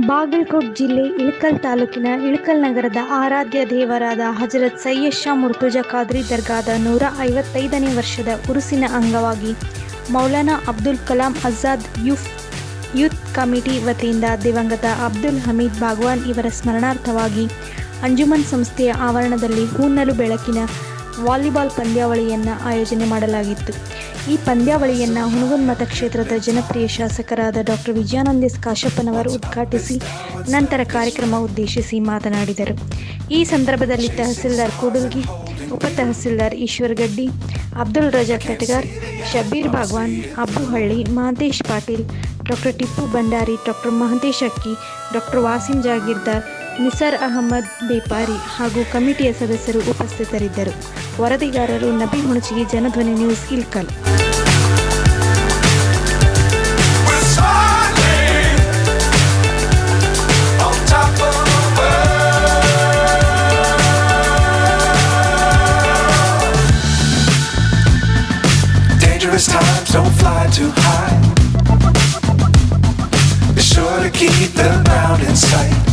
ಬಾಗಲಕೋಟ್ ಜಿಲ್ಲೆ ಇಳಕಲ್ ತಾಲೂಕಿನ ಇಳಕಲ್ ನಗರದ ಆರಾಧ್ಯ ದೇವರಾದ ಹಜರತ್ ಸೈಯದ್ ಶಾ ಮುರ್ತುಜಾ ಖಾದ್ರಿ ದರ್ಗಾದ ನೂರ ಐವತ್ತೈದನೇ ವರ್ಷದ ಉರುಸಿನ ಅಂಗವಾಗಿ ಮೌಲಾನಾ ಅಬ್ದುಲ್ ಕಲಾಂ ಆಜಾದ್ ಯೂಫ್ ಯೂತ್ ಕಮಿಟಿ ವತಿಯಿಂದ ದಿವಂಗತ ಅಬ್ದುಲ್ ಹಮೀದ್ ಭಾಗವಾನ್ ಇವರ ಸ್ಮರಣಾರ್ಥವಾಗಿ ಅಂಜುಮನ್ ಸಂಸ್ಥೆಯ ಆವರಣದಲ್ಲಿ ಹೂನಲು ಬೆಳಕಿನ ವಾಲಿಬಾಲ್ ಪಂದ್ಯಾವಳಿಯನ್ನು ಆಯೋಜನೆ ಮಾಡಲಾಗಿತ್ತು. ಈ ಪಂದ್ಯಾವಳಿಯನ್ನು ಹುಣಗುನ್ ಮತಕ್ಷೇತ್ರದ ಜನಪ್ರಿಯ ಶಾಸಕರಾದ ಡಾಕ್ಟರ್ ವಿಜಯಾನಂದ ಎಸ್ ಕಾಶಪ್ಪನವರು ಉದ್ಘಾಟಿಸಿ ನಂತರ ಕಾರ್ಯಕ್ರಮ ಉದ್ದೇಶಿಸಿ ಮಾತನಾಡಿದರು. ಈ ಸಂದರ್ಭದಲ್ಲಿ ತಹಸೀಲ್ದಾರ್ ಕೂಡಲ್ಗಿ, ಉಪ tahsildar Ishwar Gaddi, Abdul Raza Katagar Shabir Bagwan Abbuhalli Mahantesh Patil doctor Tippu Bhandari doctor Mahantesh Akki doctor Wasim Jagirdar, Nisar Ahmad Bepari ಹಾಗೂ ಕಮಿಟಿಯ ಸದಸ್ಯರು ಉಪಸ್ಥಿತರಿದ್ದರು. ವರದಿಗಾರರು Nabi ಹುಣಚಿಗೆ Janadhwani news Ilkal We're soaring on top of the world. Dangerous times, don't fly too high. Be sure to keep the ground in sight.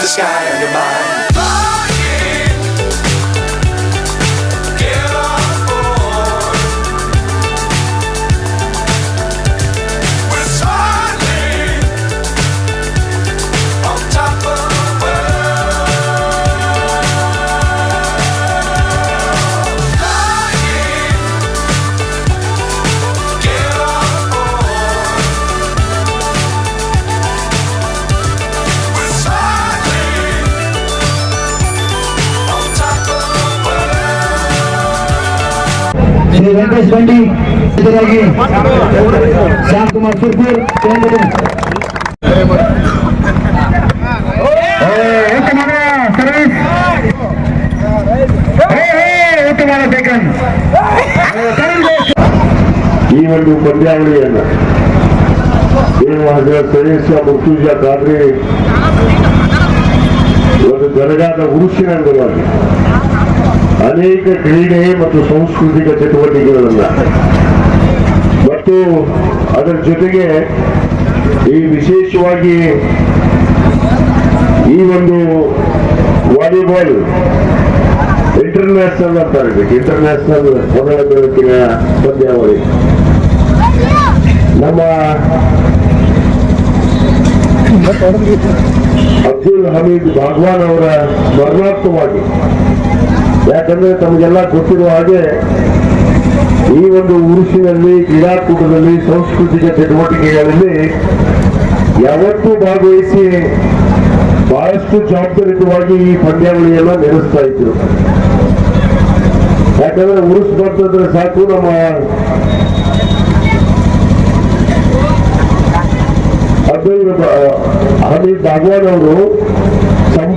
The sky on your mind. Shri Venkatesh Bandi. ಎದುರಾಗಿ ಶ್ಯಾಮ್ ಕುಮಾರ್ ಸುರ್ಪುರ್ ಕೇಂದ್ರ ಈ ಒಂದು ಪಂದ್ಯಾವಳಿಯನ್ನು ಸೈಯದ್ ಮುರ್ತುಜ ಖಾದ್ರಿ ಒಂದು ದರಗಾದ ಉರುಷಿನ ಅಂಗವಾಗಿ ಅನೇಕ ಕ್ರೀಡೆ ಮತ್ತು ಸಾಂಸ್ಕೃತಿಕ ಚಟುವಟಿಕೆಗಳನ್ನ. ಮತ್ತು ಅದರ ಜೊತೆಗೆ ಈ ವಿಶೇಷವಾಗಿ ಈ ಒಂದು ವಾಲಿಬಾಲ್ ಇಂಟರ್ನ್ಯಾಷನಲ್ ಅಂತ ಇರಬೇಕು ಇಂಟರ್ನ್ಯಾಷನಲ್ ಮೊದಲ ಬೆಳಕಿನ ಪಂದ್ಯಾವಳಿ. ನಮ್ಮ ಅಬ್ದುಲ್ ಹಮೀದ್ ಭಾಗ್ವಾನ್ ಅವರ ಸ್ಮರಣಾರ್ಥವಾಗಿ ಯಾಕಂದ್ರೆ ತಮಗೆಲ್ಲ ಗೊತ್ತಿರುವ ಹಾಗೆ ಈ ಒಂದು ಉರುಸಿನಲ್ಲಿ, ಕ್ರೀಡಾಕೂಟದಲ್ಲಿ, ಸಾಂಸ್ಕೃತಿಕ ಚಟುವಟಿಕೆಗಳಲ್ಲಿ ಯಾವತ್ತೂ ಭಾಗವಹಿಸಿ ಬಹಳಷ್ಟು ಜವಾಬ್ದಾರಿತವಾಗಿ ಈ ಪಂದ್ಯಾವಳಿಯನ್ನ ನಡೆಸ್ತಾ ಇದ್ರು. ಯಾಕಂದ್ರೆ ಉರುಸ್ ಬರ್ತಂದ್ರೆ ಸಾಕು ನಮ್ಮ ಅಬ್ದುಲ್ ಹಮೀದ್ ಬಾಗ್ವಾನ್ ಅವರು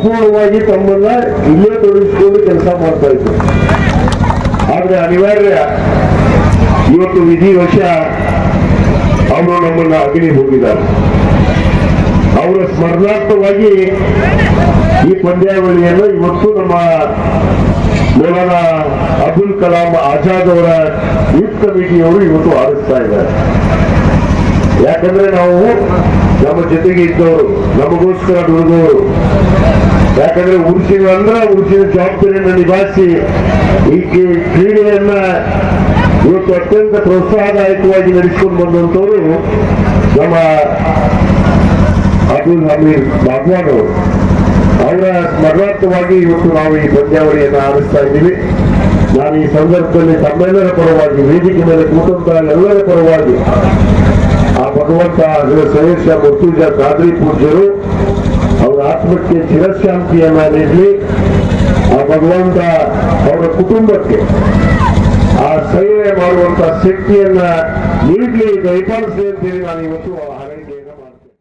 ಸಂಪೂರ್ಣವಾಗಿ ತಮ್ಮನ್ನ ಇಲ್ಲೇ ತೊಡಗಿಸಿಕೊಂಡು ಕೆಲಸ ಮಾಡ್ತಾ ಇದ್ರು. ಆದ್ರೆ ಅನಿವಾರ್ಯ, ಇವತ್ತು ವಿಧಿವಶ ಅವರು ನಮ್ಮನ್ನ ಅಗ್ನಿ ಹೋಗಿದ್ದಾರೆ ಅವರ ಸ್ಮರಣಾರ್ಥವಾಗಿ ಈ ಪಂದ್ಯಾವಳಿಯನ್ನು ಇವತ್ತು ನಮ್ಮ ಮೌಲಾನ ಅಬ್ದುಲ್ ಕಲಾಂ ಆಜಾದ್ ಅವರ ಯೂತ್ ಕಮಿಟಿಯವರು ಇವತ್ತು ಆಡಿಸ್ತಾ ಇದ್ದಾರೆ. ಯಾಕಂದ್ರೆ ನಾವು ನಮ್ಮ ಜೊತೆಗೆ ಇದ್ದವರು, ನಮಗೋಸ್ಕರ ದುಡಿದವರು. ಯಾಕಂದ್ರೆ ಉರುಸಿನ ಅಂದ್ರ ಉರುಸಿನ ಜವಾಬ್ದಾರಿಯನ್ನು ನಿಭಾಯಿಸಿ ಈ ಕ್ರೀ- ಕ್ರೀಡೆಯನ್ನ ಇವತ್ತು ಅತ್ಯಂತ ಪ್ರೋತ್ಸಾಹದಾಯಕವಾಗಿ ನಡೆಸಿಕೊಂಡು ಬಂದಂತವರು ನಮ್ಮ ಅಬ್ದುಲ್ ಹಮೀದ್ ಬಾಗ್ವಾನ್ ಅವರು. ಅವರ ಸ್ಮರಣಾರ್ಥವಾಗಿ ಇವತ್ತು ನಾವು ಈ ಪಂದ್ಯಾವಳಿಯನ್ನು ಆರಿಸ್ತಾ ಇದ್ದೀವಿ. ನಾನು ಈ ಸಂದರ್ಭದಲ್ಲಿ ತಮ್ಮೆಲ್ಲರ ಪರವಾಗಿ, ವೇದಿಕೆ ಮೇಲೆ ಕೂತಂತ ಎಲ್ಲರ ಪರವಾಗಿ ಆ ಸದಸ್ಯ ಮುರ್ತುಜಾ ಖಾದ್ರಿ ಪೂಜ್ಯರು ಅವರ ಆತ್ಮಕ್ಕೆ ಚಿರಶಾಂತಿಯನ್ನ ನೀಡಲಿ ಆ ಭಗವಂತ ಅವರ ಕುಟುಂಬಕ್ಕೆ ಆ ಸೇವೆ ಮಾಡುವಂತ ಶಕ್ತಿಯನ್ನ ನೀಡಲಿ, ದಯಪಾಲಿಸಲಿ ಅಂತೇಳಿ ನಾನು ಇವತ್ತು